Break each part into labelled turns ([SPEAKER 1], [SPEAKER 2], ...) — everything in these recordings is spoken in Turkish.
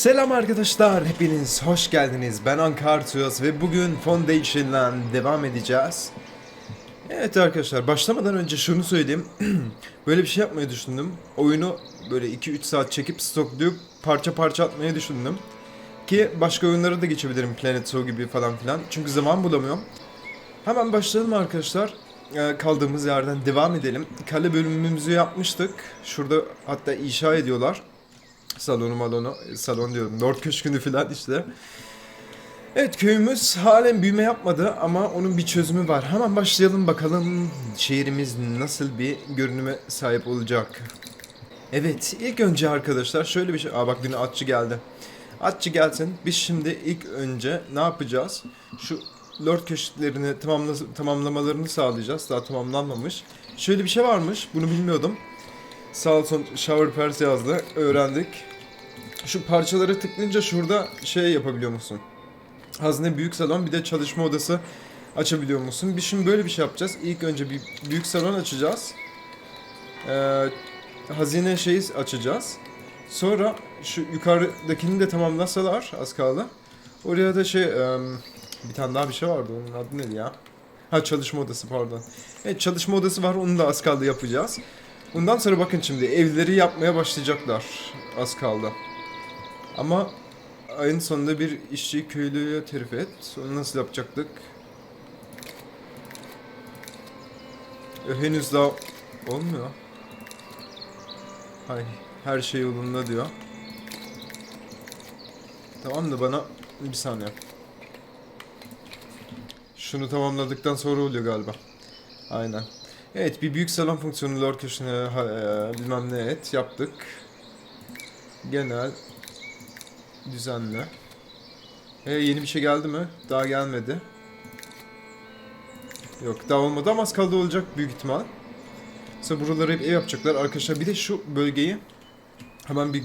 [SPEAKER 1] Selam arkadaşlar, hepiniz hoş geldiniz. Ben Ankartuyos ve bugün Foundation'la devam edeceğiz. Evet arkadaşlar, başlamadan önce şunu söyleyeyim. böyle bir şey yapmayı düşündüm. Oyunu böyle 2-3 saat çekip stoklayıp parça parça atmayı düşündüm. Ki başka oyunlara da geçebilirim, Planet Zoo gibi falan filan. Çünkü zaman bulamıyorum. Hemen başlayalım arkadaşlar. Ee, kaldığımız yerden devam edelim. Kale bölümümüzü yapmıştık. Şurada hatta inşa ediyorlar. Salonu malonu, salon diyorum. Lord Köşkü'nü falan işte. Evet köyümüz halen büyüme yapmadı ama onun bir çözümü var. Hemen başlayalım bakalım şehrimiz nasıl bir görünüme sahip olacak. Evet ilk önce arkadaşlar şöyle bir şey. Aa bak yine atçı geldi. Atçı gelsin. Biz şimdi ilk önce ne yapacağız? Şu Lord köşklerini tamamla, tamamlamalarını sağlayacağız. Daha tamamlanmamış. Şöyle bir şey varmış. Bunu bilmiyordum. Sağ olsun Shower Pers yazdı. Öğrendik. Şu parçaları tıklayınca şurada şey yapabiliyor musun? Hazine büyük salon bir de çalışma odası açabiliyor musun? Biz şimdi böyle bir şey yapacağız. İlk önce bir büyük salon açacağız. Ee, hazine şeyi açacağız. Sonra şu yukarıdakini de tamamlasalar az kaldı. Oraya da şey bir tane daha bir şey vardı onun adı neydi ya? Ha çalışma odası pardon. Evet çalışma odası var onu da az kaldı yapacağız. Bundan sonra bakın şimdi evleri yapmaya başlayacaklar. Az kaldı. Ama ayın sonunda bir işçi köylüye terfi et. Onu nasıl yapacaktık? E, henüz daha olmuyor. Hay, her şey yolunda diyor. Tamam da bana bir saniye. Şunu tamamladıktan sonra oluyor galiba. Aynen. Evet bir büyük salon fonksiyonu lord köşene e, bilmem ne et yaptık. Genel düzenle. E, yeni bir şey geldi mi? Daha gelmedi. Yok daha olmadı ama az kaldı olacak büyük ihtimal. Sonra buraları hep ev yapacaklar. Arkadaşlar bir de şu bölgeyi hemen bir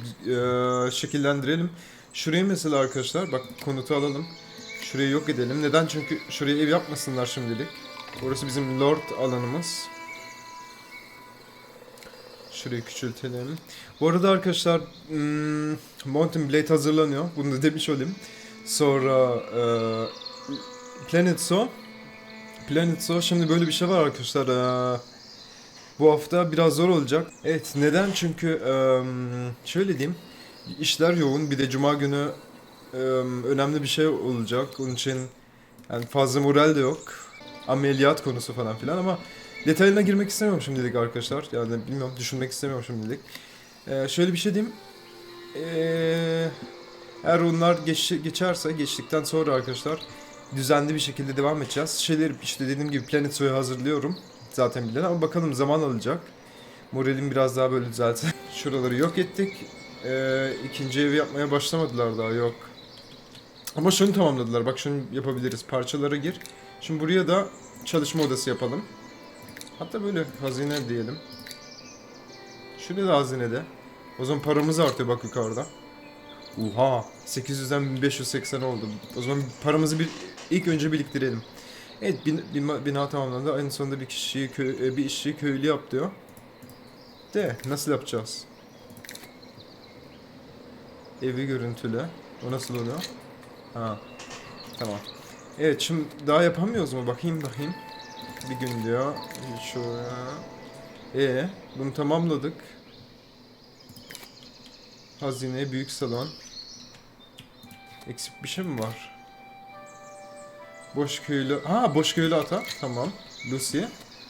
[SPEAKER 1] e, şekillendirelim. Şurayı mesela arkadaşlar bak konutu alalım. Şurayı yok edelim. Neden? Çünkü şuraya ev yapmasınlar şimdilik. Orası bizim lord alanımız. Şurayı küçültelim. Bu arada arkadaşlar hmm, Mountain Blade hazırlanıyor. Bunu da demiş olayım. Sonra e, Planet Zoo. Planet Zoo şimdi böyle bir şey var arkadaşlar. E, bu hafta biraz zor olacak. Evet neden? Çünkü e, şöyle diyeyim. İşler yoğun. Bir de cuma günü e, önemli bir şey olacak. Onun için yani fazla moral de yok. Ameliyat konusu falan filan ama detaylarına girmek istemiyorum şimdilik arkadaşlar. Yani bilmiyorum düşünmek istemiyorum şimdilik. Ee, şöyle bir şey diyeyim. Ee, eğer onlar geç, geçerse geçtikten sonra arkadaşlar düzenli bir şekilde devam edeceğiz. Şeyleri işte dediğim gibi Planet Zoo'yu hazırlıyorum. Zaten bilen ama bakalım zaman alacak. Moralim biraz daha böyle düzelsin. Şuraları yok ettik. Ee, ikinci evi yapmaya başlamadılar daha yok. Ama şunu tamamladılar. Bak şunu yapabiliriz. Parçalara gir. Şimdi buraya da çalışma odası yapalım. Hatta böyle hazine diyelim. Şurada da hazinede. O zaman paramız artıyor bak yukarıda. Oha 800'den 1580 oldu. O zaman paramızı bir ilk önce biriktirelim. Evet bin, bina, bina tamamlandı. En sonunda bir kişiyi köy, e, bir işçiyi köylü yap diyor. De nasıl yapacağız? Evi görüntüle. O nasıl oluyor? Ha. Tamam. Evet şimdi daha yapamıyoruz mu? Bakayım bakayım. Bir gün diyor. Şuraya. E bunu tamamladık. Hazine, büyük salon. Eksik bir şey mi var? Boş köylü. Ha boş köylü ata. Tamam. Lucy.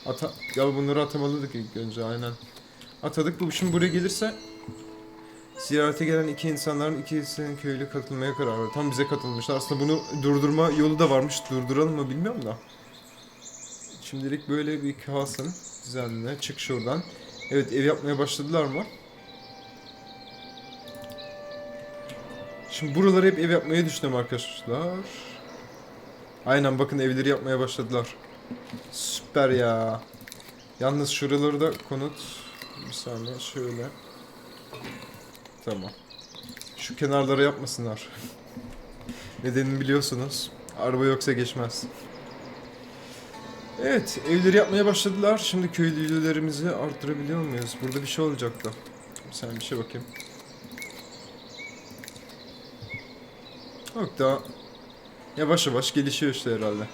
[SPEAKER 1] Ata. Ya bunları atamalıydık ilk önce aynen. Atadık. Bu şimdi buraya gelirse Ziyarete gelen iki insanların ikisinin köylü katılmaya karar verdi. Tam bize katılmışlar. Aslında bunu durdurma yolu da varmış. Durduralım mı bilmiyorum da. Şimdilik böyle bir kalsın. Düzenle. Çık şuradan. Evet ev yapmaya başladılar mı? Şimdi buraları hep ev yapmayı düşünüyorum arkadaşlar. Aynen bakın evleri yapmaya başladılar. Süper ya. Yalnız şuraları da konut. Bir saniye şöyle. Tamam. Şu kenarlara yapmasınlar. Nedenini biliyorsunuz. Araba yoksa geçmez. Evet, evleri yapmaya başladılar. Şimdi köylülerimizi arttırabiliyor muyuz? Burada bir şey olacak da. Sen bir şey bakayım. Çok daha yavaş yavaş gelişiyor işte herhalde.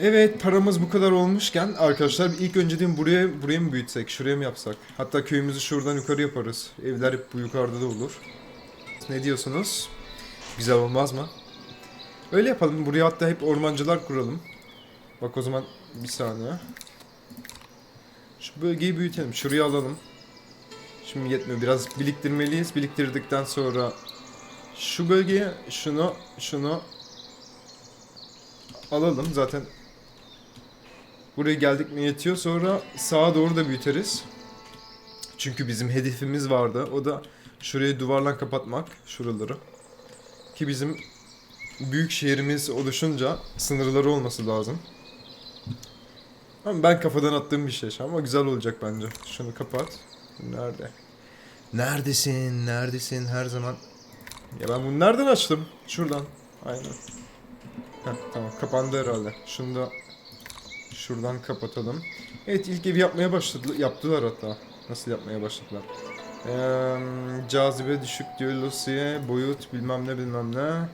[SPEAKER 1] Evet paramız bu kadar olmuşken arkadaşlar ilk önce dedim buraya buraya mı büyütsek şuraya mı yapsak? Hatta köyümüzü şuradan yukarı yaparız. Evler hep bu yukarıda da olur. Ne diyorsunuz? Güzel olmaz mı? Öyle yapalım. Buraya hatta hep ormancılar kuralım. Bak o zaman bir saniye. Şu bölgeyi büyütelim. Şurayı alalım. Şimdi yetmiyor. Biraz biriktirmeliyiz. Biriktirdikten sonra şu bölgeye şunu şunu alalım. Zaten buraya geldik mi yetiyor. Sonra sağa doğru da büyüteriz. Çünkü bizim hedefimiz vardı. O da şurayı duvarla kapatmak. Şuraları. Ki bizim büyük şehrimiz oluşunca sınırları olması lazım. Ben kafadan attığım bir şey ama güzel olacak bence. Şunu kapat. Nerede? Neredesin? Neredesin? Her zaman. Ya ben bunu nereden açtım? Şuradan. Aynen. Heh, tamam kapandı herhalde. Şunu da şuradan kapatalım. Evet ilk evi yapmaya başladı. Yaptılar hatta. Nasıl yapmaya başladılar? Eee cazibe düşük diyor Lucy'ye. Boyut bilmem ne bilmem ne.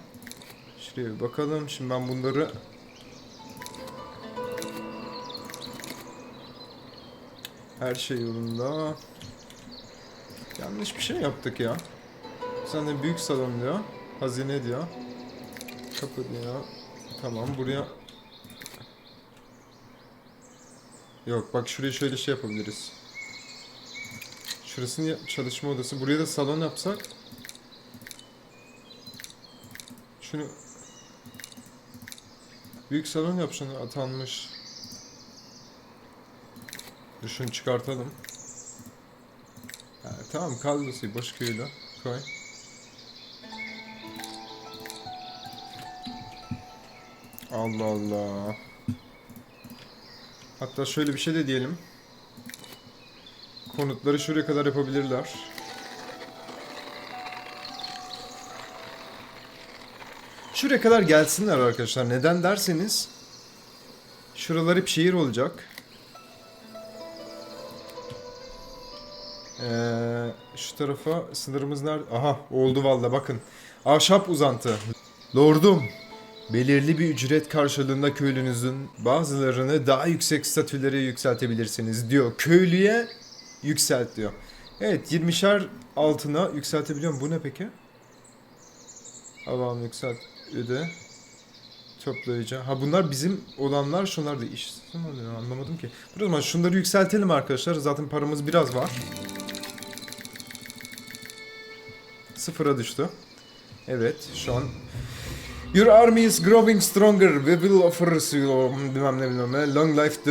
[SPEAKER 1] Şuraya bir bakalım. Şimdi ben bunları Her şey yolunda. Yanlış bir şey yaptık ya. Sen de büyük salon diyor. Hazine diyor. Kapı diyor. Tamam buraya... Yok bak şuraya şöyle şey yapabiliriz. Şurasını çalışma odası. Buraya da salon yapsak. Şunu... Büyük salon yap şunu atanmış. Şunu çıkartalım. Ha, tamam kadrosu Başköy'le koy. Allah Allah. Hatta şöyle bir şey de diyelim. Konutları şuraya kadar yapabilirler. Şuraya kadar gelsinler arkadaşlar. Neden derseniz şuralar hep şehir olacak. Ee, şu tarafa sınırımız nerede? Aha oldu valla bakın. Ahşap uzantı. Lordum. Belirli bir ücret karşılığında köylünüzün bazılarını daha yüksek statülere yükseltebilirsiniz diyor. Köylüye yükselt diyor. Evet 20'şer altına yükseltebiliyorum. Bu ne peki? Avam yükselt öde. Toplayıcı. Ha bunlar bizim olanlar şunlar da iş. Anlamadım ki. Dur o zaman şunları yükseltelim arkadaşlar. Zaten paramız biraz var. Sıfıra düştü. Evet şu an Your army is growing stronger. We will offer you bilmem ne bilmem ne. Long life to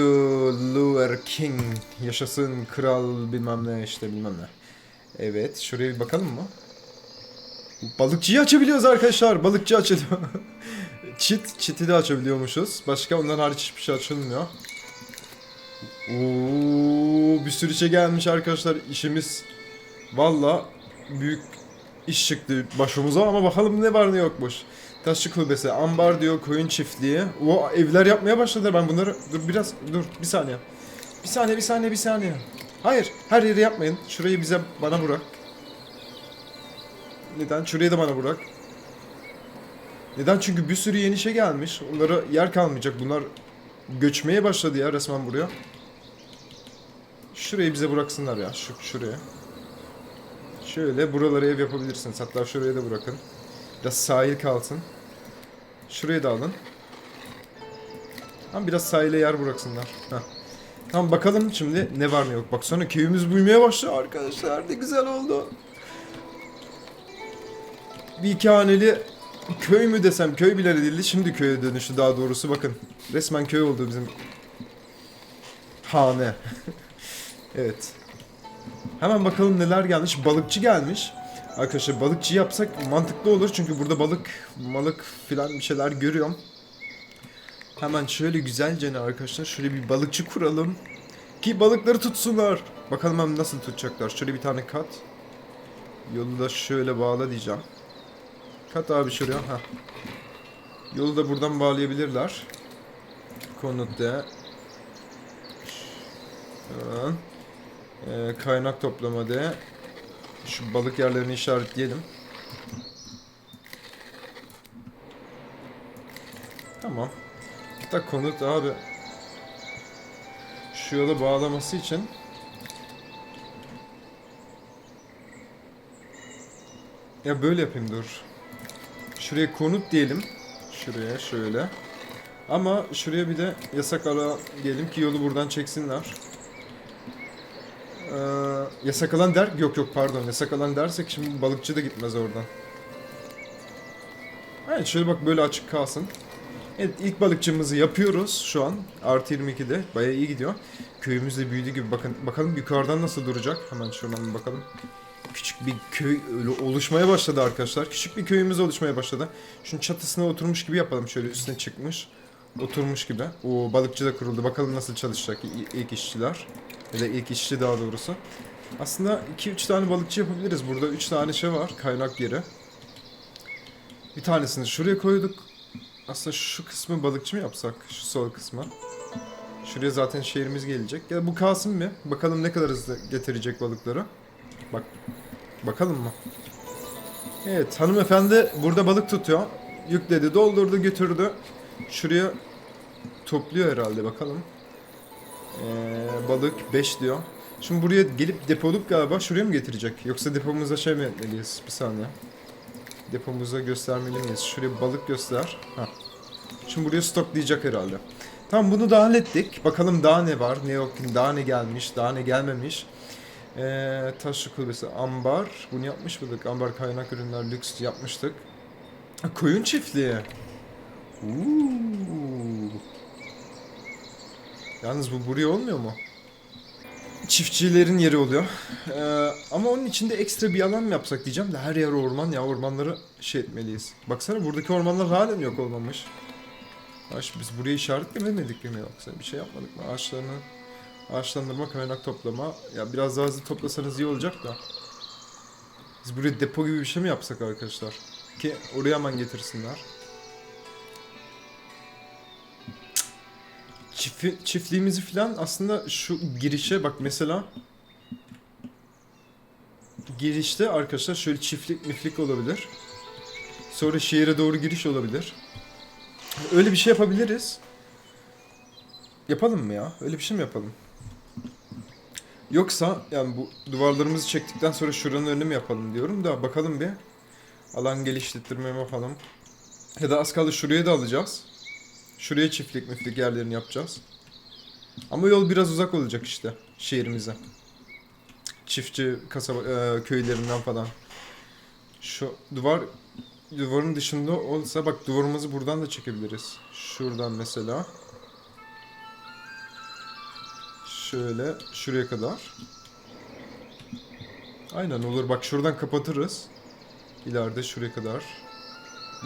[SPEAKER 1] Luer King. Yaşasın kral bilmem ne işte bilmem ne. Evet şuraya bir bakalım mı? Balıkçıyı açabiliyoruz arkadaşlar. Balıkçı açılıyor. Çit, çiti de açabiliyormuşuz. Başka ondan hariç hiçbir şey açılmıyor. Oo, bir sürü şey gelmiş arkadaşlar. İşimiz valla büyük iş çıktı başımıza ama bakalım ne var ne yokmuş. Taşçı kulübesi, ambar diyor, koyun çiftliği. O evler yapmaya başladılar. Ben bunları dur biraz dur bir saniye. Bir saniye, bir saniye, bir saniye. Hayır, her yeri yapmayın. Şurayı bize bana bırak. Neden? Da bana bırak. Neden? Çünkü bir sürü yeni şey gelmiş. Onlara yer kalmayacak. Bunlar göçmeye başladı ya resmen buraya. Şurayı bize bıraksınlar ya. Şu şuraya. Şöyle buralara ev yapabilirsiniz. Hatta şuraya da bırakın. Biraz sahil kalsın. Şurayı da alın. Tamam biraz sahile yer bıraksınlar. Heh. Tamam bakalım şimdi ne var ne yok. Bak sonra köyümüz büyümeye başlıyor arkadaşlar. Ne güzel oldu. Bir iki haneli köy mü desem köy bile değildi. Şimdi köye dönüştü daha doğrusu bakın. Resmen köy oldu bizim hane. evet. Hemen bakalım neler gelmiş. Balıkçı gelmiş. Arkadaşlar balıkçı yapsak mantıklı olur. Çünkü burada balık, malık filan bir şeyler görüyorum. Hemen şöyle güzelce ne arkadaşlar şöyle bir balıkçı kuralım. Ki balıkları tutsunlar. Bakalım hem nasıl tutacaklar. Şöyle bir tane kat. Yolu da şöyle bağla diyeceğim. Kat abi şuraya. Heh. Yolu da buradan bağlayabilirler. Konut de. Şuradan. Ee, kaynak toplama de. Şu balık yerlerini işaretleyelim. Tamam. Hatta konut abi şu yola bağlaması için ya böyle yapayım dur. Şuraya konut diyelim. Şuraya şöyle. Ama şuraya bir de yasak ara diyelim ki yolu buradan çeksinler. Ee, yasak alan der yok yok pardon yasak alan dersek şimdi balıkçı da gitmez oradan. Evet şöyle bak böyle açık kalsın. Evet ilk balıkçımızı yapıyoruz şu an. Artı 22'de. Bayağı iyi gidiyor. Köyümüz de büyüdü gibi. Bakın bakalım yukarıdan nasıl duracak. Hemen şuradan bakalım. Küçük bir köy oluşmaya başladı arkadaşlar. Küçük bir köyümüz oluşmaya başladı. Şunun çatısına oturmuş gibi yapalım. Şöyle üstüne çıkmış. Oturmuş gibi. O balıkçı da kuruldu. Bakalım nasıl çalışacak ilk işçiler. Ya da ilk işçi daha doğrusu. Aslında 2-3 tane balıkçı yapabiliriz. Burada 3 tane şey var. Kaynak yeri. Bir tanesini şuraya koyduk. Aslında şu kısmı balıkçı mı yapsak? Şu sol kısmı. Şuraya zaten şehrimiz gelecek. Ya bu kalsın mı? Bakalım ne kadar hızlı getirecek balıkları. Bak. Bakalım mı? Evet hanımefendi burada balık tutuyor. Yükledi, doldurdu, götürdü. Şuraya topluyor herhalde bakalım. Ee, balık 5 diyor. Şimdi buraya gelip depoluk galiba şuraya mı getirecek? Yoksa depomuza şey mi etmeliyiz? Bir saniye. Depomuza göstermeli miyiz? Şuraya balık göster. Heh. Şimdi buraya stoklayacak herhalde. Tamam bunu da hallettik. Bakalım daha ne var, ne yok, daha ne gelmiş, daha ne gelmemiş. Ee, taşlı kulübesi, ambar. Bunu yapmış mıydık? Ambar kaynak ürünler, lüks yapmıştık. Koyun çiftliği. Uuu. Yalnız bu buraya olmuyor mu? Çiftçilerin yeri oluyor. Ee, ama onun içinde ekstra bir alan mı yapsak diyeceğim de her yer orman ya ormanları şey etmeliyiz. Baksana buradaki ormanlar halen yok olmamış. Ağaç, biz buraya işaretlemedik mi yoksa bir şey yapmadık mı? Ağaçlarını ağaçlandırma, kaynak toplama. Ya biraz daha hızlı toplasanız iyi olacak da. Biz buraya depo gibi bir şey mi yapsak arkadaşlar? Ki oraya hemen getirsinler. Çiftli, çiftliğimizi falan aslında şu girişe bak mesela girişte arkadaşlar şöyle çiftlik miflik olabilir. Sonra şehire doğru giriş olabilir. Öyle bir şey yapabiliriz. Yapalım mı ya? Öyle bir şey mi yapalım? Yoksa yani bu duvarlarımızı çektikten sonra şuranın önüne mi yapalım diyorum da bakalım bir. Alan geliştirmeme falan. Ya da az kaldı şuraya da alacağız. Şuraya çiftlik miflik yerlerini yapacağız. Ama yol biraz uzak olacak işte şehrimize. Çiftçi kasaba e, köylerinden falan. Şu duvar duvarın dışında olsa bak duvarımızı buradan da çekebiliriz. Şuradan mesela. Şöyle şuraya kadar. Aynen olur. Bak şuradan kapatırız. İleride şuraya kadar.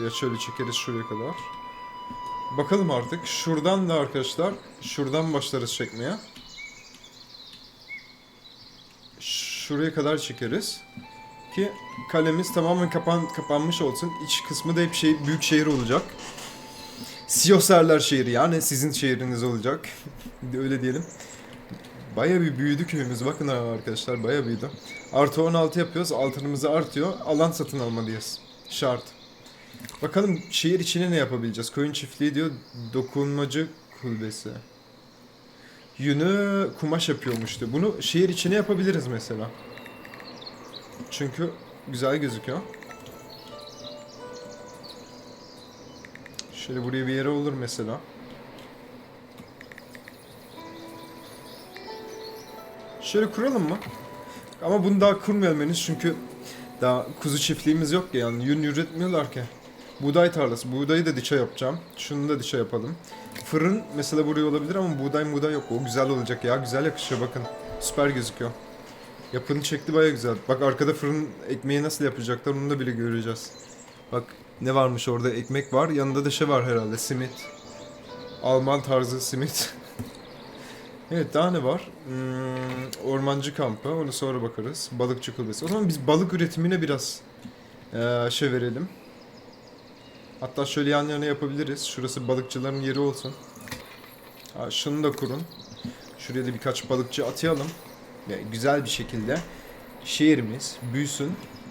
[SPEAKER 1] Ya şöyle çekeriz şuraya kadar. Bakalım artık. Şuradan da arkadaşlar. Şuradan başlarız çekmeye. Şuraya kadar çekeriz. Ki kalemiz tamamen kapan, kapanmış olsun. İç kısmı da hep şey, büyük şehir olacak. Siyoserler şehri yani sizin şehriniz olacak. Öyle diyelim. Baya bir büyüdü köyümüz. Bakın arkadaşlar baya büyüdü. Artı 16 yapıyoruz. Altınımızı artıyor. Alan satın almalıyız. Şart. Bakalım şehir içine ne yapabileceğiz? Koyun çiftliği diyor. Dokunmacı kulübesi. Yünü kumaş yapıyormuştu. Bunu şehir içine yapabiliriz mesela. Çünkü güzel gözüküyor. Şöyle buraya bir yere olur mesela. Şöyle kuralım mı? Ama bunu daha kurmayalım henüz çünkü daha kuzu çiftliğimiz yok ya yani yün üretmiyorlar ki. Buğday tarlası. Buğdayı da dişe yapacağım. Şunu da dişe yapalım. Fırın mesela buraya olabilir ama buğday buğday yok. O güzel olacak ya. Güzel yakışıyor bakın. Süper gözüküyor. Yapının şekli baya güzel. Bak arkada fırın ekmeği nasıl yapacaklar onu da bile göreceğiz. Bak ne varmış orada ekmek var. Yanında da şey var herhalde simit. Alman tarzı simit. evet daha ne var? Hmm, ormancı kampı. Onu sonra bakarız. Balıkçı kulübesi. O zaman biz balık üretimine biraz eee, şey verelim. Hatta şöyle yan yana yapabiliriz. Şurası balıkçıların yeri olsun. Ha, şunu da kurun. Şuraya da birkaç balıkçı atayalım. Ve güzel bir şekilde şehrimiz büyüsün.